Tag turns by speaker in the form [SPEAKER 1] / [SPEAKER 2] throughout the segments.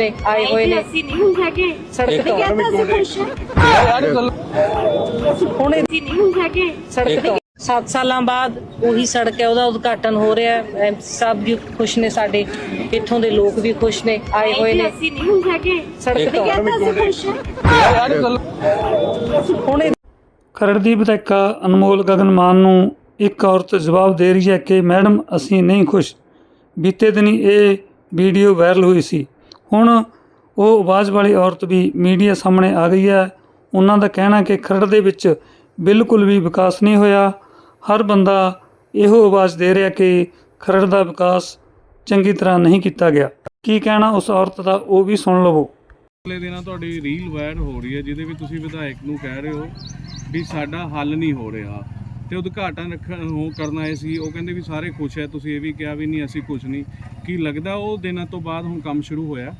[SPEAKER 1] ਨੇ ਆਏ ਹੋਏ ਨੇ।
[SPEAKER 2] ਅਸੀਂ ਨਹੀਂ ਹੈਗੇ।
[SPEAKER 1] ਸੜਕ ਤੋਂ।
[SPEAKER 2] ਕਹਿੰਦਾ ਅਸੀਂ ਖੁਸ਼ ਹਾਂ।
[SPEAKER 1] ਹੁਣ ਇਹ
[SPEAKER 2] ਅਸੀਂ ਨਹੀਂ ਹੈਗੇ।
[SPEAKER 1] ਸੜਕ ਤੋਂ। 7 ਸਾਲਾਂ ਬਾਅਦ ਉਹੀ ਸੜਕ ਹੈ ਉਹਦਾ ਉਦਘਾਟਨ ਹੋ ਰਿਹਾ ਹੈ। ਐਮ ਸਭ ਵੀ ਖੁਸ਼ ਨੇ ਸਾਡੇ। ਇੱਥੋਂ ਦੇ ਲੋਕ ਵੀ ਖੁਸ਼ ਨੇ ਆਏ ਹੋਏ ਨੇ।
[SPEAKER 2] ਅਸੀਂ ਨਹੀਂ ਹੈਗੇ।
[SPEAKER 1] ਸੜਕ ਤੋਂ।
[SPEAKER 2] ਕਹਿੰਦਾ ਅਸੀਂ ਖੁਸ਼ ਹਾਂ।
[SPEAKER 1] ਹੁਣ ਇਹ
[SPEAKER 3] ਖਰੜ ਦੀ ਵਿਧਾਇਕਾ ਅਨਮੋਲ ਗਗਨਮਾਨ ਨੂੰ ਇੱਕ ਔਰਤ ਜਵਾਬ ਦੇ ਰਹੀ ਹੈ ਕਿ ਮੈਡਮ ਅਸੀਂ ਨਹੀਂ ਖੁਸ਼। ਬੀਤੇ ਦਿਨੀ ਇਹ ਵੀਡੀਓ ਵਾਇਰਲ ਹੋਈ ਸੀ। ਹੁਣ ਉਹ ਆਵਾਜ਼ ਵਾਲੀ ਔਰਤ ਵੀ ਮੀਡੀਆ ਸਾਹਮਣੇ ਆ ਗਈ ਹੈ। ਉਹਨਾਂ ਦਾ ਕਹਿਣਾ ਕਿ ਖਰੜ ਦੇ ਵਿੱਚ ਬਿਲਕੁਲ ਵੀ ਵਿਕਾਸ ਨਹੀਂ ਹੋਇਆ। ਹਰ ਬੰਦਾ ਇਹੋ ਆਵਾਜ਼ ਦੇ ਰਿਹਾ ਕਿ ਖਰੜ ਦਾ ਵਿਕਾਸ ਚੰਗੀ ਤਰ੍ਹਾਂ ਨਹੀਂ ਕੀਤਾ ਗਿਆ। ਕੀ ਕਹਿਣਾ ਉਸ ਔਰਤ ਦਾ, ਉਹ ਵੀ ਸੁਣ ਲਵੋ।
[SPEAKER 4] ਅਗਲੇ ਦਿਨਾਂ ਤੁਹਾਡੀ ਰੀਲ ਵਾਇਰ ਹੋ ਰਹੀ ਹੈ, ਜਿਹਦੇ ਵਿੱਚ ਤੁਸੀਂ ਵਿਧਾਇਕ ਨੂੰ ਕਹਿ ਰਹੇ ਹੋ ਵੀ ਸਾਡਾ ਹੱਲ ਨਹੀਂ ਹੋ ਰਿਹਾ। ਤੇ ਉਦਘਾਟਨ ਰੱਖਣ ਉਹ ਕਰਨ ਆਏ ਸੀ, ਉਹ ਕਹਿੰਦੇ ਵੀ ਸਾਰੇ ਖੁਸ਼ ਹੈ, ਤੁਸੀਂ ਇਹ ਵੀ ਕਿਹਾ ਵੀ ਨਹੀਂ, ਅਸੀਂ ਕੁਝ ਨਹੀਂ। ਕੀ ਲੱਗਦਾ ਉਹ ਦਿਨਾਂ ਤੋਂ ਬਾਅਦ ਹੁਣ ਕੰਮ ਸ਼ੁਰੂ ਹੋਇਆ?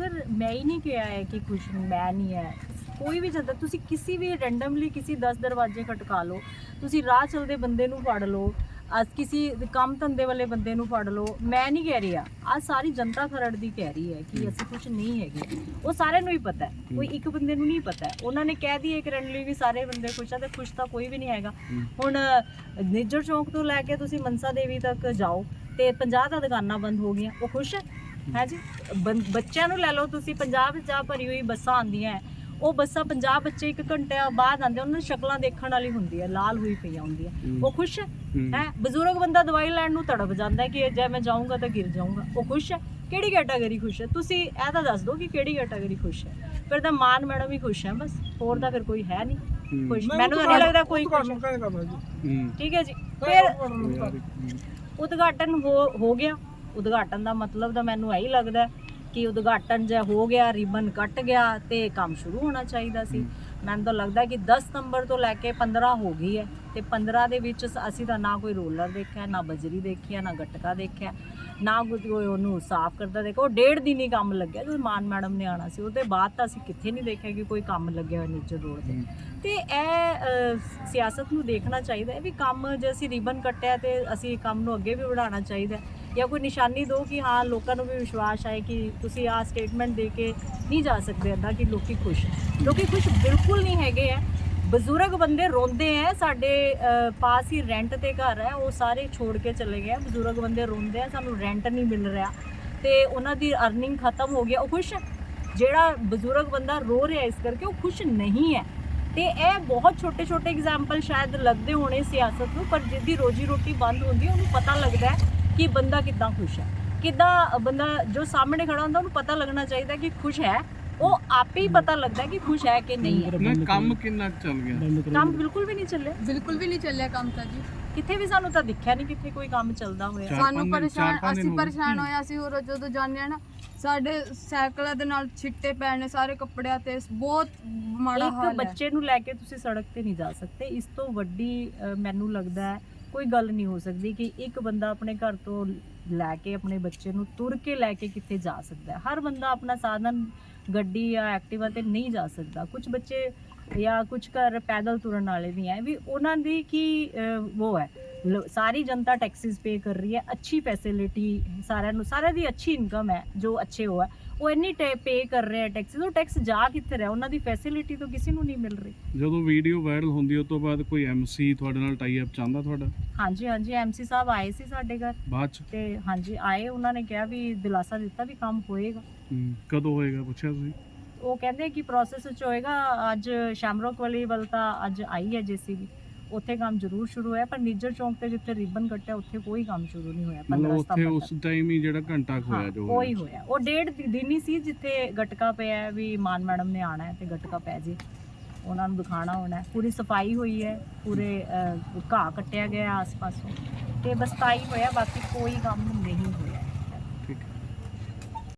[SPEAKER 5] ਸਰ ਮੈਂ ਹੀ ਨਹੀਂ ਕਿਹਾ ਹੈ ਕਿ ਕੁਝ ਮੈਂ ਨਹੀਂ ਹੈ। ਕੋਈ ਵੀ ਜਦ ਤੁਸੀਂ ਕਿਸੇ ਵੀ ਰੈਂਡਮਲੀ ਕਿਸੇ 10 ਦਰਵਾਜ਼ੇ ਖਟਕਾ ਲਓ ਤੁਸੀਂ ਰਾਹ ਚਲਦੇ ਬੰਦੇ ਨੂੰ ਫੜ ਲਓ ਅੱਜ ਕਿਸੇ ਕੰਮ ਧੰਦੇ ਵਾਲੇ ਬੰਦੇ ਨੂੰ ਫੜ ਲਓ ਮੈਂ ਨਹੀਂ ਕਹਿ ਰਿਹਾ ਆ। ਸਾਰੀ ਜਨਤਾ ਖਰੜ ਦੀ ਕਹਿ ਰਹੀ ਹੈ ਕਿ ਅਸੀਂ ਕੁਝ ਨਹੀਂ ਹੈਗੇ। ਉਹ ਸਾਰਿਆਂ ਨੂੰ ਹੀ ਪਤਾ ਹੈ। ਕੋਈ ਇੱਕ ਬੰਦੇ ਨੂੰ ਨਹੀਂ ਪਤਾ। ਉਹਨਾਂ ਨੇ ਕਹਿ ਦਈਏ ਕਿ ਰੈਂਡਮਲੀ ਵੀ ਸਾਰੇ ਬੰਦੇ ਖੁਸ਼ ਆ ਤੇ ਖੁਸ਼ ਤਾਂ ਕੋਈ ਵੀ ਨਹੀਂ ਹੈਗਾ। ਹੁਣ ਨਿੱਜਰ ਚੌਂਕ ਤੋਂ ਲੈ ਕੇ ਤੁਸੀਂ ਮਨਸਾ ਦੇਵੀ ਤੱਕ ਜਾਓ ਤੇ 50 ਤਾਂ ਦੁਕਾਨਾਂ ਬੰਦ ਹੋ ਗਈਆਂ। ਉਹ ਖੁਸ਼ ਹੈ? ਹੈ ਜੀ ਬੰ- ਬੱਚਿਆਂ ਨੂੰ ਲੈ ਲਓ ਤੁਸੀਂ ਪੰਜਾਬ ਵਿੱਚ ਜਾ ਭਰੀ ਹੋਈ ਬੱਸਾਂ ਆਉਂਦੀਆਂ ਹੈ। ਉਹ ਬੱਸਾਂ 50 ਬੱਚੇ ਇੱਕ ਘੰਟੇ ਬਾਅਦ ਆਉਂਦੇ ਉਹਨਾਂ ਦੀ ਸ਼ਕਲਾਂ ਦੇਖਣ ਵਾਲੀ ਹੁੰਦੀ ਹੈ ਲਾਲ ਹੋਈ ਪਈਆਂ ਹੁੰਦੀਆਂ। ਉਹ ਖੁਸ਼ ਹੈ?
[SPEAKER 4] ਹੂੰ।
[SPEAKER 5] ਹੈ? ਬਜ਼ੁਰਗ ਬੰਦਾ ਦਵਾਈ ਲੈਣ ਨੂੰ ਤੜਪ ਜਾਂਦਾ ਹੈ ਕਿ ਜੇ ਮੈਂ ਜਾਊਂਗਾ ਤਾਂ ਗਿਰ ਜਾਊਂਗਾ। ਉਹ ਖੁਸ਼ ਹੈ? ਕਿਹੜੀ ਕੈਟਾਗਰੀ ਖੁਸ਼ ਹੈ? ਤੁਸੀਂ ਇਹ ਤਾਂ ਦੱਸ ਦਿਓ ਕਿ ਕਿਹੜੀ ਕੈਟਾਗਰੀ ਖੁਸ਼ ਹੈ? ਫਿਰ ਤਾਂ ਮਾਨ ਮੈਡਮ ਹੀ ਖੁਸ਼ ਹੈ ਬਸ। ਹੋਰ ਤਾਂ ਫਿਰ ਕੋਈ ਹੈ ਨਹੀਂ। ਖੁਸ਼। ਮੈਨੂੰ ਤਾਂ ਨਹੀਂ ਲੱਗਦਾ ਕੋਈ ਖੁਸ਼ ਹੈ।
[SPEAKER 4] ਹੂੰ।
[SPEAKER 5] ਠੀਕ ਹੈ ਜੀ। ਫਿਰ ਉਦਘਾਟਨ ਹੋ ਹੋ ਗਿਆ। ਉਦਘਾਟਨ ਦਾ ਮਤਲਬ ਤਾਂ ਮੈਨੂੰ ਇਹੀ ਲੱਗਦਾ ਕਿ ਉਦਘਾਟਨ ਜੇ ਹੋ ਗਿਆ, ਰਿਬਨ ਕੱਟ ਗਿਆ ਤੇ ਕੰਮ ਸ਼ੁਰੂ ਹੋਣਾ ਚਾਹੀਦਾ ਸੀ। ਮੈਨੂੰ ਤਾਂ ਲੱਗਦਾ ਕਿ 10 ਸਤੰਬਰ ਤੋਂ ਲੈ ਕੇ 15 ਹੋ ਗਈ ਹੈ ਤੇ 15 ਦੇ ਵਿੱਚ ਅਸੀਂ ਤਾਂ ਨਾ ਕੋਈ ਰੋਲਰ ਦੇਖਿਆ, ਨਾ ਬਜਰੀ ਦੇਖਿਆ, ਨਾ ਗਟਕਾ ਦੇਖਿਆ, ਨਾ ਕੋਈ ਉਹਨੂੰ ਸਾਫ਼ ਕਰਦਾ ਦੇਖੋ ਉਹ ਡੇਢ ਦਿਨ ਹੀ ਕੰਮ ਲੱਗਿਆ ਜਦੋਂ ਮਾਨ ਮੈਡਮ ਨੇ ਆਣਾ ਸੀ। ਉਹਦੇ ਬਾਅਦ ਤਾਂ ਅਸੀਂ ਕਿੱਥੇ ਨਹੀਂ ਦੇਖਿਆ ਕਿ ਕੋਈ ਕੰਮ ਲੱਗਿਆ ਹੋਇਆ ਨੀਚੇ ਰੋਡ ਤੇ। ਤੇ ਇਹ ਸਿਆਸਤ ਨੂੰ ਦੇਖਣਾ ਚਾਹੀਦਾ ਹੈ ਵੀ ਕੰਮ ਜੇ ਅਸੀਂ ਰਿਬਨ ਕੱਟਿਆ ਤੇ ਅਸੀਂ ਕੰਮ ਨੂੰ ਅੱਗੇ ਵੀ ਵਧਾਉਣਾ ਚਾਹੀਦਾ ਹੈ। ਜਾਂ ਕੋਈ ਨਿਸ਼ਾਨੀ ਦਿਓ ਕਿ ਹਾਂ ਲੋਕਾਂ ਨੂੰ ਵੀ ਵਿਸ਼ਵਾਸ ਆਏ ਕਿ ਤੁਸੀਂ ਆਹ ਸਟੇਟਮੈਂਟ ਦੇ ਕੇ ਨਹੀਂ ਜਾ ਸਕਦੇ ਅੱਦਾ ਕਿ ਲੋਕੀ ਖੁਸ਼ ਹੈ। ਲੋਕੀ ਖੁਸ਼ ਬਿਲਕੁਲ ਨਹੀਂ ਹੈਗੇ ਆ ਬਜ਼ੁਰਗ ਬੰਦੇ ਰੋਂਦੇ ਆ ਸਾਡੇ ਪਾਸ ਹੀ ਰੈਂਟ ਤੇ ਘਰ ਹੈ ਉਹ ਸਾਰੇ ਛੋੜ ਕੇ ਚਲੇ ਗਏ ਆ ਬਜ਼ੁਰਗ ਬੰਦੇ ਰੋਂਦੇ ਆ ਸਾਨੂੰ ਰੈਂਟ ਨਹੀਂ ਮਿਲ ਰਿਹਾ। ਤੇ ਉਹਨਾਂ ਦੀ ਅਰਨਿੰਗ ਖਤਮ ਹੋ ਗਿਆ ਉਹ ਖੁਸ਼ ਹੈ ਜਿਹੜਾ ਬਜ਼ੁਰਗ ਬੰਦਾ ਰੋ ਰਿਹਾ ਇਸ ਕਰਕੇ ਉਹ ਖੁਸ਼ ਨਹੀਂ ਹੈ ਤੇ ਇਹ ਬਹੁਤ ਛੋਟੇ ਛੋਟੇ ਐਗਜ਼ਾਮਪਲ ਸ਼ਾਇਦ ਲੱਗਦੇ ਹੋਣੇ ਸਿਆਸਤ ਨੂੰ ਪਰ ਜਿਹਦੀ ਰੋਜੀ ਰੋਟੀ ਬੰਦ ਹੁੰਦੀ ਹੈ ਉਹਨੂੰ ਪਤਾ ਲੱਗਦਾ ਹੈ ਕਿ ਬੰਦਾ ਕਿੱਦਾਂ ਖੁਸ਼ ਹੈ। ਕਿੱਦਾਂ ਬੰਦਾ ਜੋ ਸਾਹਮਣੇ ਖੜਾ ਹੁੰਦਾ ਉਹਨੂੰ ਪਤਾ ਲੱਗਣਾ ਚਾਹੀਦਾ ਕਿ ਖੁਸ਼ ਹੈ। ਉਹ ਆਪੇ ਹੀ ਪਤਾ ਲੱਗਦਾ ਕਿ ਖੁਸ਼ ਹੈ ਕਿ ਨਹੀਂ ਹੈ।
[SPEAKER 4] ਨਾ ਕੰਮ ਕਿੰਨਾ ਚੱਲ ਗਿਆ?
[SPEAKER 5] ਕੰਮ ਬਿਲਕੁਲ ਵੀ ਨਹੀਂ ਚੱਲਿਆ।
[SPEAKER 6] ਬਿਲਕੁਲ ਵੀ ਨਹੀਂ ਚੱਲਿਆ ਕੰਮ ਤਾਂ ਜੀ।
[SPEAKER 5] ਕਿੱਥੇ ਵੀ ਸਾਨੂੰ ਤਾਂ ਦਿਖਿਆ ਨਹੀਂ ਕਿੱਥੇ ਕੋਈ ਕੰਮ ਚੱਲਦਾ ਹੋਇਆ।
[SPEAKER 6] ਸਾਨੂੰ ਪਰੇਸ਼ਾਨ ਅਸੀਂ। ਪਰੇਸ਼ਾਨ ਹੋਏ ਅਸੀਂ ਹੋਰ ਜਦੋਂ ਜਾਂਦੇ ਆ ਨਾ ਸਾਡੇ ਸਾਈਕਲਾਂ ਦੇ ਨਾਲ ਛਿੱਟੇ ਪੈਣੇ ਸਾਰੇ ਕੱਪੜਿਆਂ ਤੇ ਬਹੁਤ ਮਾੜਾ ਹਾਲ ਹੈ।
[SPEAKER 5] ਬੱਚੇ ਨੂੰ ਲੈ ਕੇ ਤੁਸੀਂ ਸੜਕ ਤੇ ਨਹੀਂ ਜਾ ਸਕਦੇ। ਇਸ ਤੋਂ ਵੱਡੀ ਮੈਨੂੰ ਲੱਗਦਾ ਹੈ ਕੋਈ ਗੱਲ ਨਹੀਂ ਹੋ ਸਕਦੀ ਕਿ ਇੱਕ ਬੰਦਾ ਆਪਣੇ ਘਰ ਤੋਂ ਲੈ ਕੇ ਆਪਣੇ ਬੱਚੇ ਨੂੰ ਤੁਰ ਕੇ ਲੈ ਕੇ ਕਿੱਥੇ ਜਾ ਸਕਦਾ ਹੈ। ਹਰ ਬੰਦਾ ਆਪਣਾ ਸਾਧਨ, ਗੱਡੀ ਜਾਂ ਐਕਟਿਵਾ ਤੇ ਨਹੀਂ ਜਾ ਸਕਦਾ। ਕੁਝ ਬੱਚੇ ਜਾਂ ਕੁਝ ਘਰ ਪੈਦਲ ਤੁਰਨ ਵਾਲੇ ਵੀ ਹੈ ਵੀ ਉਹਨਾਂ ਦੀ ਕੀ ਉਹ ਹੈ ਸਾਰੀ ਜਨਤਾ ਟੈਕਸਿਸ ਪੇ ਕਰ ਰਹੀ ਹੈ, ਅੱਛੀ ਫੈਸਿਲਿਟੀ ਸਾਰਿਆਂ ਨੂੰ, ਸਾਰਿਆਂ ਦੀ ਅੱਛੀ ਇਨਕਮ ਹੈ, ਜੋ ਅੱਛੇ ਹੋ ਹੈ। ਉਹ ਇੰਨੀ ਪੇ ਕਰ ਰਹੇ ਆ ਟੈਕਸਿਸ ਉਹ ਟੈਕਸ ਜਾ ਕਿੱਥੇ ਰਿਹਾ? ਉਹਨਾਂ ਦੀ ਫੈਸਿਲਿਟੀ ਤਾਂ ਕਿਸੇ ਨੂੰ ਨਹੀਂ ਮਿਲ ਰਹੀ।
[SPEAKER 4] ਜਦੋਂ ਵੀਡੀਓ ਵਾਇਰਲ ਹੁੰਦੀ ਉਸ ਤੋਂ ਬਾਅਦ ਕੋਈ ਐਮਸੀ ਤੁਹਾਡੇ ਨਾਲ ਟਾਈ ਅਪ ਚਾਹੁੰਦਾ ਤੁਹਾਡਾ?
[SPEAKER 5] ਹਾਂਜੀ ਹਾਂਜੀ ਐਮਸੀ ਸਾਹਿਬ ਆਏ ਸੀ ਸਾਡੇ ਘਰ।
[SPEAKER 4] ਬਾਅਦ ਚ?
[SPEAKER 5] ਤੇ ਹਾਂਜੀ ਆਏ ਉਹਨਾਂ ਨੇ ਕਿਹਾ ਵੀ ਦਿਲਾਸਾ ਦਿੱਤਾ ਵੀ ਕੰਮ ਹੋਏਗਾ।
[SPEAKER 4] ਹੂੰ, ਕਦੋਂ ਹੋਏਗਾ? ਪੁੱਛਿਆ ਤੁਸੀਂ?
[SPEAKER 5] ਉਹ ਕਹਿੰਦੇ ਕਿ ਪ੍ਰੋਸੈਸ ਚ ਹੋਏਗਾ ਅੱਜ ਸ਼ਾਮਰੋਕ ਵਾਲੀ ਵੱਲ ਤਾਂ ਅੱਜ ਆਈ ਹੈ ਜੀਸੀਬੀ ਉੱਥੇ ਕੰਮ ਜ਼ਰੂਰ ਸ਼ੁਰੂ ਹੋਇਆ ਪਰ ਨਿੱਜਰ ਚੌਂਕ ਤੇ ਜਿੱਥੇ ਰਿਬਨ ਕੱਟਿਆ ਉੱਥੇ ਕੋਈ ਕੰਮ ਸ਼ੁਰੂ ਨਹੀਂ ਹੋਇਆ 15
[SPEAKER 4] ਮਤਲਬ ਉੱਥੇ
[SPEAKER 5] ਸਤੰਬਰ
[SPEAKER 4] ਉਸ
[SPEAKER 5] ਤੱਕ।
[SPEAKER 4] ਟਾਈਮ ਹੀ ਜਿਹੜਾ ਘੰਟਾ ਹੋਇਆ
[SPEAKER 5] ਹਾਂ,
[SPEAKER 4] ਜੋ
[SPEAKER 5] ਉਹੀ ਹੋਇਆ। ਉਹ ਡੇਢ ਦਿ- ਦਿਨ ਹੀ ਸੀ ਜਿੱਥੇ ਗਟਕਾ ਪਿਆ ਹੈ ਵੀ ਮਾਨ ਮੈਡਮ ਨੇ ਆਣਾ ਹੈ ਤੇ ਗਟਕਾ ਪੈ ਜੇ। ਉਹਨਾਂ ਨੂੰ ਦਿਖਾਣਾ ਹੋਣਾ ਹੈ। ਪੂਰੀ ਸਫ਼ਾਈ ਹੋਈ ਹੈ ਪੂਰੇ ਅਹ, ਘਾਹ ਕੱਟਿਆ ਗਿਆ ਆਸ-ਪਾਸੋਂ। ਤੇ ਬਸ ਤਾਂ ਹੀ ਹੋਇਆ ਬਾਕੀ ਕੋਈ ਕੰਮ ਨਹੀਂ ਹੋਇਆ